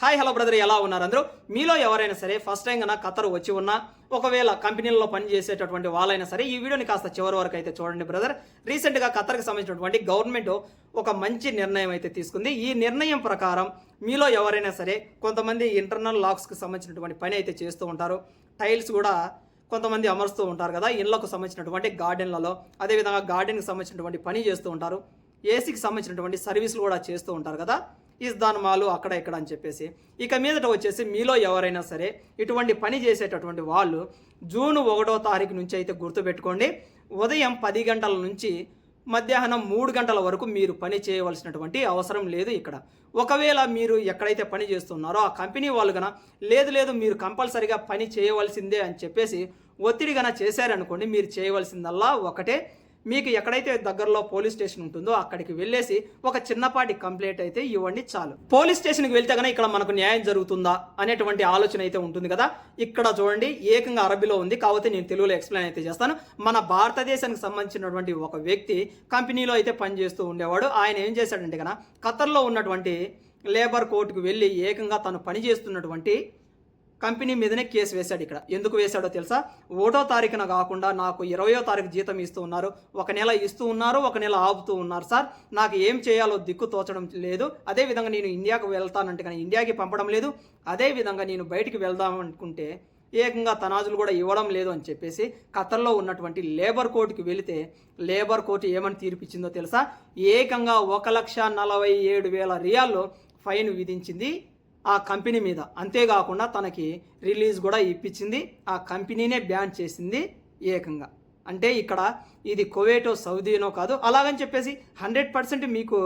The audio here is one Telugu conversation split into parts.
హాయ్ హలో బ్రదర్ ఎలా ఉన్నారు అందరూ? మీలో ఎవరైనా సరే ఫస్ట్ టైం కన్నా ఖతర్ వచ్చి ఉన్నా ఒకవేళ కంపెనీల్లో పని చేసేటటువంటి వాళ్ళైనా సరే ఈ వీడియోని కాస్త చివరి వరకు అయితే చూడండి బ్రదర్ రీసెంట్గా ఖతర్కి సంబంధించినటువంటి గవర్నమెంట్ ఒక మంచి నిర్ణయం అయితే తీసుకుంది. ఈ నిర్ణయం ప్రకారం మీలో ఎవరైనా సరే కొంతమంది ఇంటర్నల్ లాక్స్కి సంబంధించినటువంటి పని అయితే చేస్తూ ఉంటారు. టైల్స్ కూడా కొంతమంది అమరుస్తూ ఉంటారు కదా ఇళ్ళకు సంబంధించినటువంటి గార్డెన్లలో అదేవిధంగా గార్డెన్కి సంబంధించినటువంటి పని చేస్తూ ఉంటారు. ఏసీకి సంబంధించినటువంటి సర్వీసులు కూడా చేస్తూ ఉంటారు కదా. ఇస్దానమాలు అక్కడ ఇక్కడ అని చెప్పేసి. ఇక మీదట వచ్చేసి మీలో ఎవరైనా సరే ఇటువంటి పని చేసేటటువంటి వాళ్ళు జూన్ ఒకటో తారీఖు నుంచి అయితే గుర్తుపెట్టుకోండి. ఉదయం పది గంటల నుంచి మధ్యాహ్నం మూడు గంటల వరకు మీరు పని చేయవలసినటువంటి అవసరం లేదు ఇక్కడ. ఒకవేళ మీరు ఎక్కడైతే పని చేస్తున్నారో ఆ కంపెనీ వాళ్ళు గన లేదు లేదు మీరు కంపల్సరిగా పని చేయవలసిందే అని చెప్పేసి ఒత్తిడి గన చేశారనుకోండి మీరు చేయవలసిందల్లా ఒకటే. మీకు ఎక్కడైతే దగ్గరలో పోలీస్ స్టేషన్ ఉంటుందో అక్కడికి వెళ్ళేసి ఒక చిన్నపాటి కంప్లైంట్ అయితే ఇవ్వండి చాలు. పోలీస్ స్టేషన్కి వెళ్తే కనుక ఇక్కడ మనకు న్యాయం జరుగుతుందా అనేటువంటి ఆలోచన అయితే ఉంటుంది కదా. ఇక్కడ చూడండి ఏకంగా అరబీలో ఉంది. కాకపోతే నేను తెలుగులో ఎక్స్ప్లెయిన్ అయితే చేస్తాను. మన భారతదేశానికి సంబంధించినటువంటి ఒక వ్యక్తి కంపెనీలో అయితే పనిచేస్తూ ఉండేవాడు. ఆయన ఏం చేశాడంటే కదా ఖతర్లో ఉన్నటువంటి లేబర్ కోర్టుకు వెళ్ళి ఏకంగా తను పనిచేస్తున్నటువంటి కంపెనీ మీదనే కేసు వేశాడు ఇక్కడ. ఎందుకు వేశాడో తెలుసా? ఒకటో తారీఖున కాకుండా నాకు ఇరవయో తారీఖు జీతం ఇస్తూ ఉన్నారు. ఒక నెల ఇస్తూ ఉన్నారు ఒక నెల ఆపుతూ ఉన్నారు సార్. నాకు ఏం చేయాలో దిక్కు తోచడం లేదు. అదేవిధంగా నేను ఇండియాకు వెళ్తానంటే కానీ ఇండియాకి పంపడం లేదు. అదేవిధంగా నేను బయటికి వెళ్దాం అనుకుంటే ఏకంగా తనాజులు కూడా ఇవ్వడం లేదు అని చెప్పేసి ఖతర్లో ఉన్నటువంటి లేబర్ కోర్టుకి వెళితే లేబర్ కోర్టు ఏమని తీర్పిచ్చిందో తెలుసా? ఏకంగా ఒక లక్ష నలభై ఏడు వేల రియాల్లో ఫైన్ విధించింది ఆ కంపెనీ మీద. అంతేకాకుండా తనకి రిలీజ్ కూడా ఇప్పించింది. ఆ కంపెనీనే బ్యాన్ చేసింది ఏకంగా. అంటే ఇక్కడ ఇది కువైటో సౌదీనో కాదు. అలాగని చెప్పేసి హండ్రెడ్ పర్సెంట్ మీకు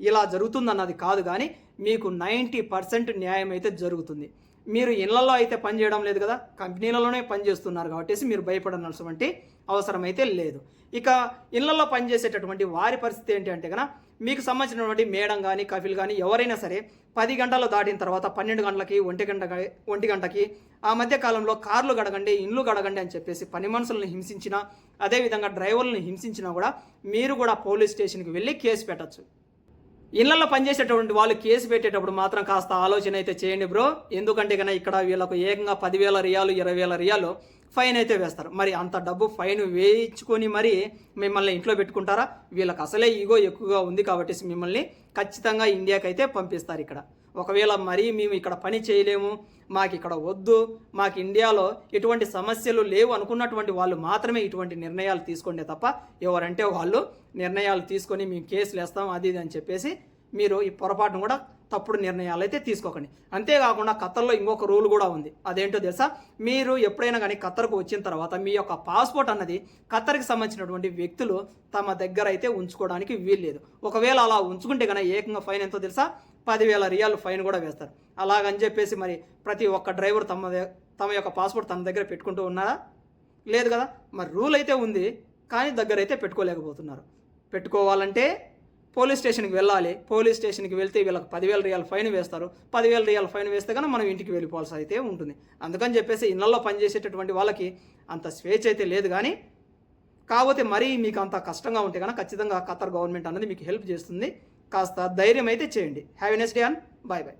ఇలా జరుగుతుందన్నది కాదు కానీ మీకు నైంటీ పర్సెంట్ న్యాయం అయితే జరుగుతుంది. మీరు ఇళ్ళలో అయితే పనిచేయడం లేదు కదా. కంపెనీలలోనే పనిచేస్తున్నారు కాబట్టి మీరు భయపడనటువంటి అవసరమైతే లేదు. ఇక ఇళ్ళలో పనిచేసేటటువంటి వారి పరిస్థితి ఏంటి అంటే కనుక మీకు సంబంధించినటువంటి మేడం కానీ కఫిల్ కానీ ఎవరైనా సరే పది గంటలు దాటిన తర్వాత పన్నెండు గంటలకి ఒంటి గంట ఒంటి గంటకి ఆ మధ్య కాలంలో కార్లు గడగండి ఇండ్లు గడగండి అని చెప్పేసి పని మనుషులను హింసించినా అదేవిధంగా డ్రైవర్లను హింసించినా కూడా మీరు కూడా పోలీస్ స్టేషన్కి వెళ్ళి కేసు పెట్టచ్చు. ఇళ్ళలో పనిచేసేటటువంటి వాళ్ళు కేసు పెట్టేటప్పుడు మాత్రం కాస్త ఆలోచన అయితే చేయండి బ్రో. ఎందుకంటే కనుక ఇక్కడ వీళ్ళకు ఏకంగా పదివేల రియాలు ఇరవై వేల రియాలు ఫైన్ అయితే వేస్తారు. మరి అంత డబ్బు ఫైన్ వేయించుకొని మరి మిమ్మల్ని ఇంట్లో పెట్టుకుంటారా? వీళ్ళకి అసలే ఈగో ఎక్కువగా ఉంది కాబట్టి మిమ్మల్ని ఖచ్చితంగా ఇండియాకి అయితే పంపిస్తారు ఇక్కడ. ఒకవేళ మరీ మేము ఇక్కడ పని చేయలేము మాకు ఇక్కడ వద్దు మాకు ఇండియాలో ఎటువంటి సమస్యలు లేవు అనుకున్నటువంటి వాళ్ళు మాత్రమే ఇటువంటి నిర్ణయాలు తీసుకోండి తప్ప ఎవరంటే వాళ్ళు నిర్ణయాలు తీసుకొని మేము కేసులు వేస్తాం అది ఇది అని చెప్పేసి మీరు ఈ పొరపాటును కూడా తప్పుడు నిర్ణయాలు అయితే తీసుకోకండి. అంతేకాకుండా ఖతర్లో ఇంకొక రూల్ కూడా ఉంది. అదేంటో తెలుసా? మీరు ఎప్పుడైనా కానీ ఖతర్కు వచ్చిన తర్వాత మీ యొక్క పాస్పోర్ట్ అన్నది ఖతర్కి సంబంధించినటువంటి వ్యక్తులు తమ దగ్గర అయితే ఉంచుకోవడానికి వీల్లేదు. ఒకవేళ అలా ఉంచుకుంటే కనుక ఏకంగా ఫైన్ ఎంతో తెలుసా? పదివేల రియాలు ఫైన్ కూడా వేస్తారు. అలాగని చెప్పేసి మరి ప్రతి ఒక్క డ్రైవర్ తమ తమ యొక్క పాస్పోర్ట్ తమ దగ్గర పెట్టుకుంటూ ఉన్నారా? లేదు కదా? మరి రూల్ అయితే ఉంది కానీ దగ్గర అయితే పెట్టుకోలేకపోతున్నారు. పెట్టుకోవాలంటే పోలీస్ స్టేషన్కి వెళ్ళాలి. పోలీస్ స్టేషన్కి వెళ్తే వీళ్ళకి పదివేల రియాల ఫైన్ వేస్తారు. పదివేల రియాల ఫైన్ వేస్తే కనుక మనం ఇంటికి వెళ్ళిపోవాల్సి అయితే ఉంటుంది. అందుకని చెప్పేసి ఇళ్ళలో పనిచేసేటటువంటి వాళ్ళకి అంత స్వేచ్ఛ అయితే లేదు కానీ కాకపోతే మరీ మీకు అంత కష్టంగా ఉంటే కనుక ఖచ్చితంగా ఖతర్ గవర్నమెంట్ అనేది మీకు హెల్ప్ చేస్తుంది. కాస్త ధైర్యం అయితే చేయండి. Have nice day and bye bye